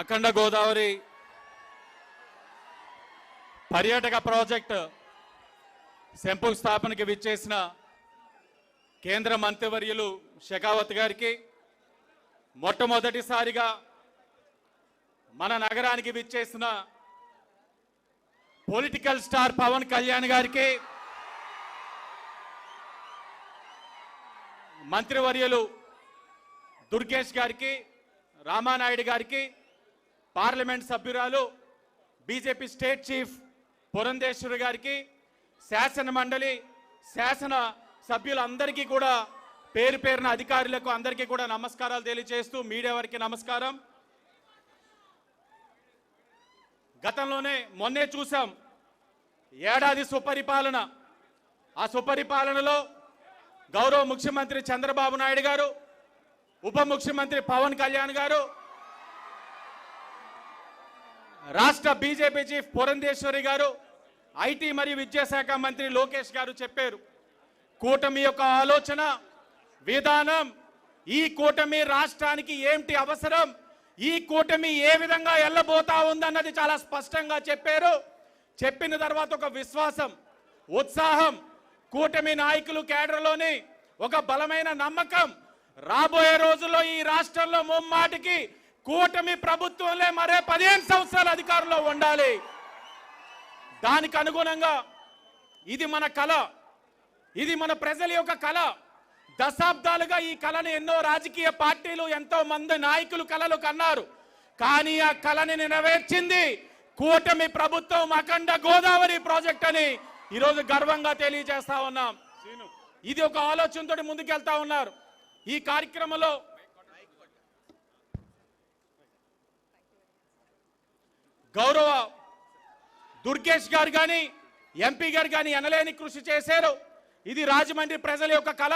అఖండ గోదావరి పర్యాటక ప్రాజెక్ట్ శంకుస్థాపనకి విచ్చేసిన కేంద్ర మంత్రివర్యులు షెకావత్ గారికి మొట్టమొదటిసారిగా మన నగరానికి విచ్చేసిన పొలిటికల్ స్టార్ పవన్ కళ్యాణ్ గారికి మంత్రివర్యులు దుర్గేష్ గారికి రామానాయుడు గారికి పార్లమెంట్ సభ్యురాలు బీజేపీ స్టేట్ చీఫ్ పురంధేశ్వరి గారికి శాసన మండలి శాసన సభ్యులందరికీ కూడా పేరు పేరున అధికారులకు అందరికీ కూడా నమస్కారాలు తెలియజేస్తూ మీడియా వారికి నమస్కారం. గతంలోనే మొన్నే చూసాం ఏడాది సుపరిపాలన. ఆ సుపరిపాలనలో గౌరవ ముఖ్యమంత్రి చంద్రబాబు నాయుడు గారు ఉప ముఖ్యమంత్రి పవన్ కళ్యాణ్ గారు రాష్ట్ర బీజేపీ చీఫ్ పురంధేశ్వరి గారు ఐటీ మరియు విద్యాశాఖ మంత్రి లోకేష్ గారు చెప్పారు. కూటమి యొక్క ఆలోచన విధానం ఈ కూటమి రాష్ట్రానికి ఏంటి అవసరం ఈ కూటమి ఏ విధంగా వెళ్ళబోతా ఉందన్నది చాలా స్పష్టంగా చెప్పారు. చెప్పిన తర్వాత ఒక విశ్వాసం ఉత్సాహం కూటమి నాయకులు కేడర్లోని ఒక బలమైన నమ్మకం రాబోయే రోజుల్లో ఈ రాష్ట్రంలో ముమ్మాటికి కూటమి ప్రభుత్వంలో మరే పదిహేను సంవత్సరాల అధికారంలో ఉండాలి. దానికి అనుగుణంగా ఇది మన కళ. ఇది మన ప్రజల యొక్క కళ. దశాబ్దాలుగా ఈ కళను ఎన్నో రాజకీయ పార్టీలు ఎంతో మంది నాయకులు కళలు కన్నారు. కానీ ఆ కళని నెరవేర్చింది కూటమి ప్రభుత్వం అఖండ గోదావరి ప్రాజెక్ట్ అని ఈరోజు గర్వంగా తెలియజేస్తా ఉన్నాం. ఇది ఒక ఆలోచనతో ముందుకెళ్తా ఉన్నారు. ఈ కార్యక్రమంలో గౌరవ దుర్గేష్ గారు కానీ ఎంపీ గారు కానీ ఎనలేని కృషి చేశారు. ఇది రాజమండ్రి ప్రజల యొక్క కళ.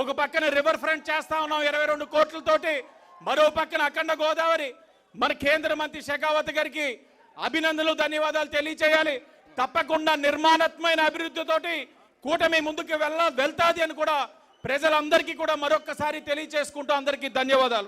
ఒక పక్కన రివర్ ఫ్రంట్ చేస్తా ఉన్నాం ఇరవై రెండు కోట్లతోటి మరో పక్కన అఖండ గోదావరి. మన కేంద్ర మంత్రి షెకావత్ గారికి అభినందనలు ధన్యవాదాలు తెలియచేయాలి. తప్పకుండా నిర్మాణాత్మైన అభివృద్ధితోటి కూటమి ముందుకు వెళ్ళ వెళ్తాది అని కూడా ప్రజలందరికీ కూడా మరొక్కసారి తెలియచేసుకుంటూ అందరికీ ధన్యవాదాలు.